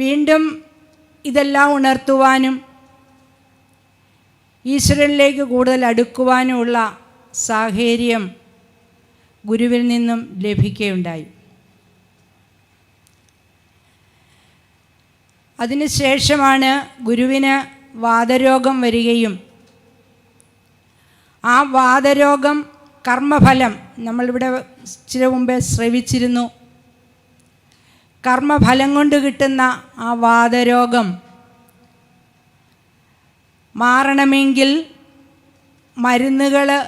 വീണ്ടും ഇതെല്ലാം ഉണർത്തുവാനും ഈശ്വരനിലേക്ക് കൂടുതൽ അടുക്കുവാനുമുള്ള സാഹചര്യം ഗുരുവിൽ നിന്നും ലഭിക്കുകയുണ്ടായി. അതിനുശേഷമാണ് ഗുരുവിന് വാദരോഗം വരികയും ആ വാദരോഗം കർമ്മഫലം നമ്മളിവിടെ ചില മുമ്പേ ശ്രവിച്ചിരുന്നു. കർമ്മഫലം കൊണ്ട് കിട്ടുന്ന ആ വാതരോഗം മാറണമെങ്കിൽ മരുന്നുകൾ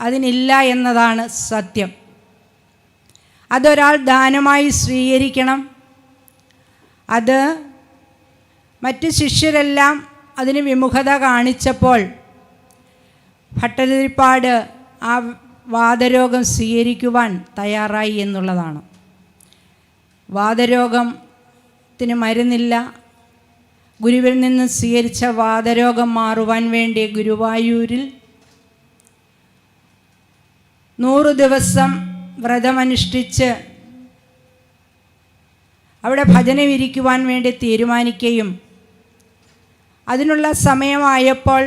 അതിനില്ല എന്നതാണ് സത്യം. അതൊരാൾ ദാനമായി സ്വീകരിക്കണം. അത് മറ്റ് ശിഷ്യരെല്ലാം അതിന് വിമുഖത കാണിച്ചപ്പോൾ ഭട്ടതിരിപ്പാട് ആ വാതരോഗം സ്വീകരിക്കുവാൻ തയ്യാറായി എന്നുള്ളതാണ്. വാതരോഗത്തിന് മരുന്നില്ല. ഗുരുവിൽ നിന്ന് സ്വീകരിച്ച വാതരോഗം മാറുവാൻ വേണ്ടി ഗുരുവായൂരിൽ നൂറ് ദിവസം വ്രതമനുഷ്ഠിച്ച് അവിടെ ഭജനമിരിക്കുവാൻ വേണ്ടി തീരുമാനിക്കുകയും അതിനുള്ള സമയമായപ്പോൾ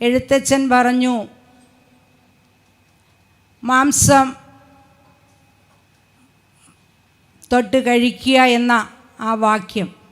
എഴുത്തച്ഛൻ പറഞ്ഞു മാംസം തൊട്ട് കഴിക്കുക എന്ന ആ വാക്യം.